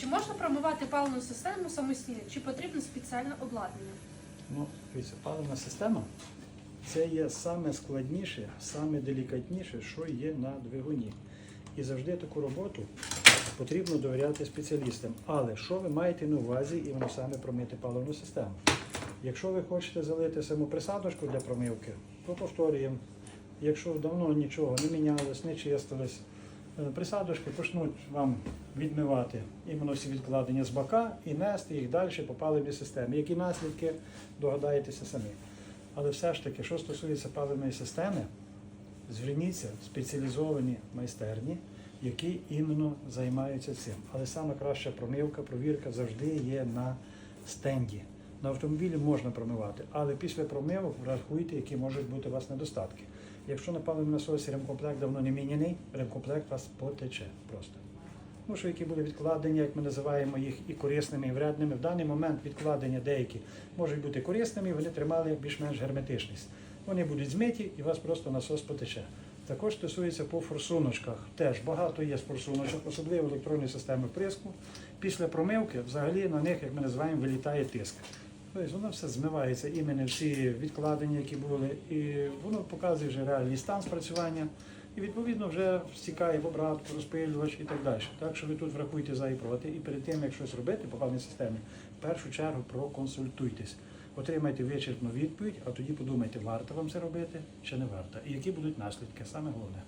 Чи можна промивати паливну систему самостійно, чи потрібно спеціальне обладнання? Ну, паливна система це є саме складніше, саме делікатніше, що є на двигуні. І завжди таку роботу потрібно довіряти спеціалістам. Але що ви маєте на увазі іменно саме промити паливну систему? Якщо ви хочете залити саму присадочку для промивки, то повторюємо. Якщо давно нічого не мінялось, не чистилось, присадочки почнуть вам відмивати іменно всі відкладення з бока і нести їх далі по паливній системі. Які наслідки, догадаєтеся самі. Але все ж таки, що стосується паливної системи, зверніться в спеціалізовані майстерні, які іменно займаються цим. Але саме краща промивка, провірка завжди є на стенді. На автомобілі можна промивати, але після промивок врахуйте, які можуть бути у вас недостатки. Якщо на паливному насосі ремкомплект давно не міняний, ремкомплект вас потече просто. Ну, що які були відкладення, як ми називаємо їх і корисними, і вредними. В даний момент відкладення деякі можуть бути корисними, вони тримали більш-менш герметичність. Вони будуть змиті і у вас просто насос потече. Також стосується по форсуночках. Теж багато є форсуночок, особливо електронної системи вприску. Після промивки взагалі на них, як ми називаємо, вилітає тиск. Тобто воно все змивається, іменно всі відкладення, які були, і воно показує вже реальний стан спрацювання. І відповідно вже стікає в обратку, розпилювач і так далі. Так що ви тут врахуйте за і проти. І перед тим, як щось робити по певній системі, в першу чергу проконсультуйтесь. Отримайте вичерпну відповідь, а тоді подумайте, варто вам це робити чи не варто, і які будуть наслідки, саме головне.